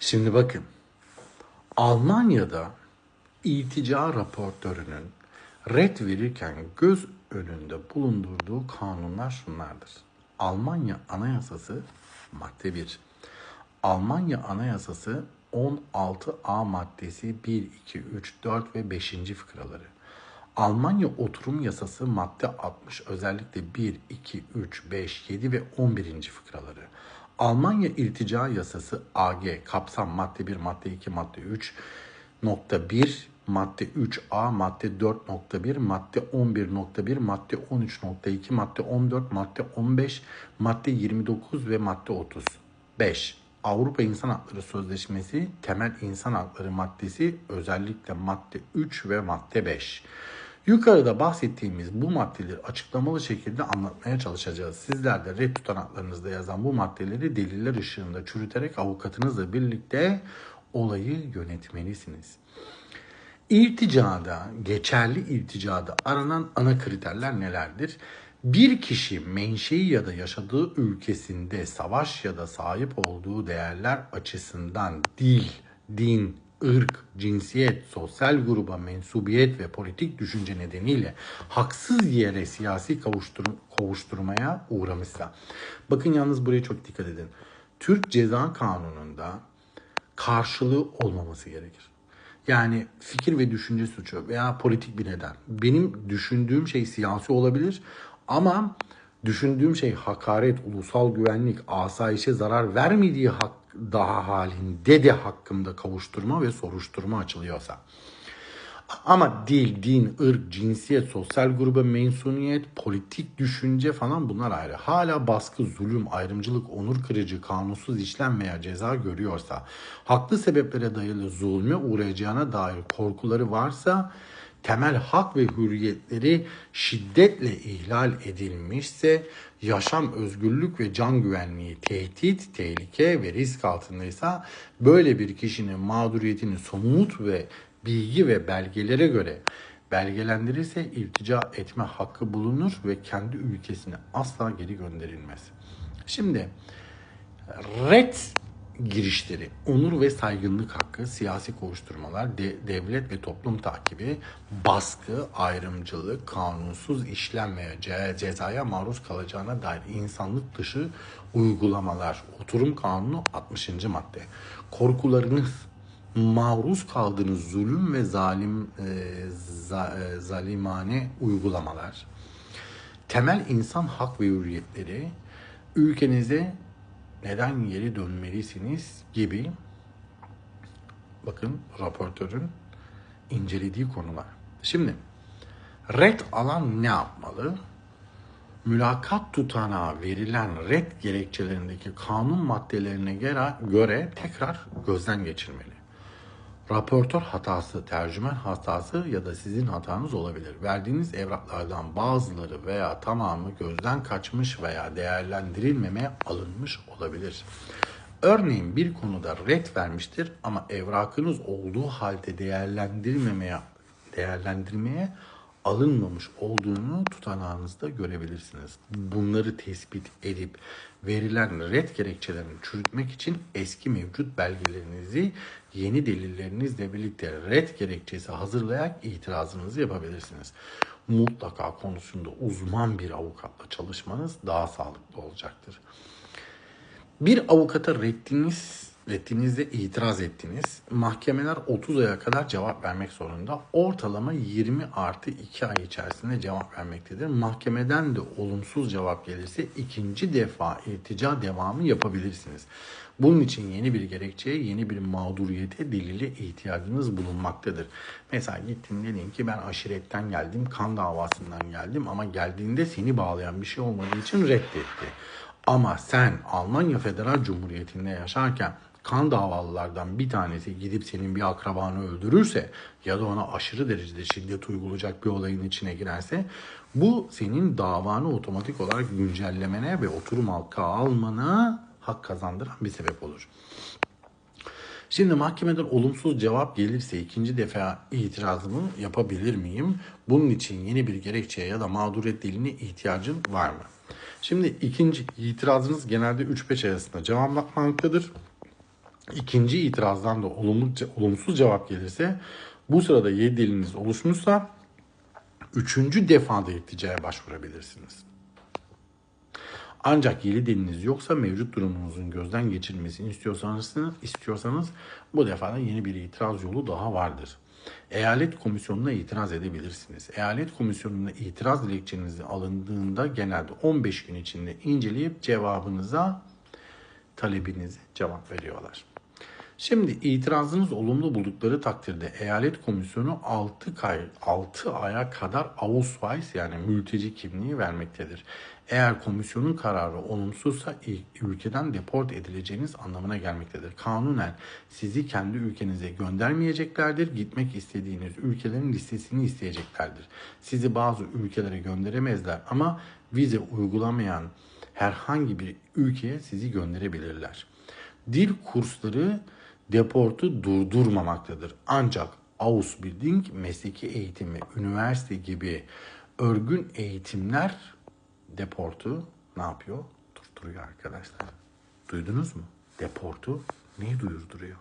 Şimdi bakın. Almanya'da iltica raportörünün red verirken göz önünde bulundurduğu kanunlar şunlardır. Almanya Anayasası madde 1. Almanya Anayasası 16A maddesi 1, 2, 3, 4 ve 5. fıkraları. Almanya Oturum Yasası madde 60 özellikle 1, 2, 3, 5, 7 ve 11. fıkraları. Almanya İltica Yasası AG kapsam madde 1, madde 2, madde 3, nokta 1, madde 3A, madde 4.1, madde 11.1, madde 13.2, madde 14, madde 15, madde 29 ve madde 30. 5. Avrupa İnsan Hakları Sözleşmesi temel insan hakları maddesi özellikle madde 3 ve madde 5. Yukarıda bahsettiğimiz bu maddeleri açıklamalı şekilde anlatmaya çalışacağız. Sizler de red tutanaklarınızda yazan bu maddeleri deliller ışığında çürüterek avukatınızla birlikte olayı yönetmelisiniz. İrticada, geçerli irticada aranan ana kriterler nelerdir? Bir kişi menşei ya da yaşadığı ülkesinde savaş ya da sahip olduğu değerler açısından dil, din, ırk, cinsiyet, sosyal gruba mensubiyet ve politik düşünce nedeniyle haksız yere siyasi kavuştur kovuşturmaya uğramışsa. Bakın yalnız buraya çok dikkat edin. Türk Ceza Kanunu'nda karşılığı olmaması gerekir. Yani fikir ve düşünce suçu veya politik bir neden. Benim düşündüğüm şey siyasi olabilir ama düşündüğüm şey hakaret, ulusal güvenlik, asayişe zarar vermediği hak daha halinde de hakkımda kavuşturma ve soruşturma açılıyorsa. Ama dil, din, ırk, cinsiyet, sosyal gruba mensubiyet, politik düşünce falan bunlar ayrı. Hala baskı, zulüm, ayrımcılık, onur kırıcı, kanunsuz işlem veya ceza görüyorsa, haklı sebeplere dayalı zulme uğrayacağına dair korkuları varsa, temel hak ve hürriyetleri şiddetle ihlal edilmişse, yaşam, özgürlük ve can güvenliği tehdit, tehlike ve risk altındaysa böyle bir kişinin mağduriyetini somut ve bilgi ve belgelere göre belgelendirirse iltica etme hakkı bulunur ve kendi ülkesine asla geri gönderilmez. Şimdi red girişleri, onur ve saygınlık hakkı, siyasi kovuşturmalar, de, devlet ve toplum takibi, baskı, ayrımcılık, kanunsuz işlem veya ce, cezaya maruz kalacağına dair insanlık dışı uygulamalar. Oturum Kanunu 60. madde. Korkularınız, maruz kaldığınız zulüm ve zalim e, za, e, zalimane uygulamalar, temel insan hak ve hürriyetleri, ülkenize neden geri dönmelisiniz gibi bakın raportörün incelediği konular. Şimdi red alan ne yapmalı? Mülakat tutanağı verilen red gerekçelerindeki kanun maddelerine göre, tekrar gözden geçirmeli. Raportör hatası, tercüman hatası ya da sizin hatanız olabilir. Verdiğiniz evraklardan bazıları veya tamamı gözden kaçmış veya değerlendirilmemeye alınmış olabilir. Örneğin bir konuda red vermiştir ama evrakınız olduğu halde değerlendirilmemeye değerlendirmeye alınmamış olduğunu tutanağınızda görebilirsiniz. Bunları tespit edip verilen red gerekçelerini çürütmek için eski mevcut belgelerinizi yeni delillerinizle birlikte red gerekçesi hazırlayarak itirazınızı yapabilirsiniz. Mutlaka konusunda uzman bir avukatla çalışmanız daha sağlıklı olacaktır. Bir avukata reddiniz reddinizde itiraz ettiniz. Mahkemeler 30 aya kadar cevap vermek zorunda. Ortalama 20 artı 2 ay içerisinde cevap vermektedir. Mahkemeden de olumsuz cevap gelirse ikinci defa iltica devamı yapabilirsiniz. Bunun için yeni bir gerekçeye, yeni bir mağduriyete, delile ihtiyacınız bulunmaktadır. Mesela gittin dedin ki ben aşiretten geldim, kan davasından geldim ama geldiğinde seni bağlayan bir şey olmadığı için reddetti. Ama sen Almanya Federal Cumhuriyeti'nde yaşarken kan davalılardan bir tanesi gidip senin bir akrabanı öldürürse ya da ona aşırı derecede şiddet uygulayacak bir olayın içine girerse bu senin davanı otomatik olarak güncellemene ve oturum halka almana hak kazandıran bir sebep olur. Şimdi mahkemeden olumsuz cevap gelirse ikinci defa itirazımı yapabilir miyim? Bunun için yeni bir gerekçeye ya da mağduriyet diline ihtiyacın var mı? Şimdi ikinci itirazınız genelde 3-5 arasında cevaplanmaktadır. İkinci itirazdan da olumlu, olumsuz cevap gelirse bu sırada yedi deliliniz oluşmuşsa üçüncü defada irticaya başvurabilirsiniz. Ancak yeni deliliniz yoksa mevcut durumunuzun gözden geçirilmesini istiyorsanız, istiyorsanız bu defada yeni bir itiraz yolu daha vardır. Eyalet komisyonuna itiraz edebilirsiniz. Eyalet komisyonuna itiraz dilekçenizi alındığında genelde 15 gün içinde inceleyip cevabınıza talebinize cevap veriyorlar. Şimdi itirazınız olumlu buldukları takdirde eyalet komisyonu 6 ay 6 aya kadar Ausweis yani mülteci kimliği vermektedir. Eğer komisyonun kararı olumsuzsa ülkeden deport edileceğiniz anlamına gelmektedir. Kanunen sizi kendi ülkenize göndermeyeceklerdir. Gitmek istediğiniz ülkelerin listesini isteyeceklerdir. Sizi bazı ülkelere gönderemezler ama vize uygulamayan herhangi bir ülkeye sizi gönderebilirler. Dil kursları deportu durdurmamaktadır. Ancak Ausbildung, mesleki eğitim ve üniversite gibi örgün eğitimler deportu ne yapıyor? Durduruyor arkadaşlar. Duydunuz mu? Deportu neyi duyurduruyor?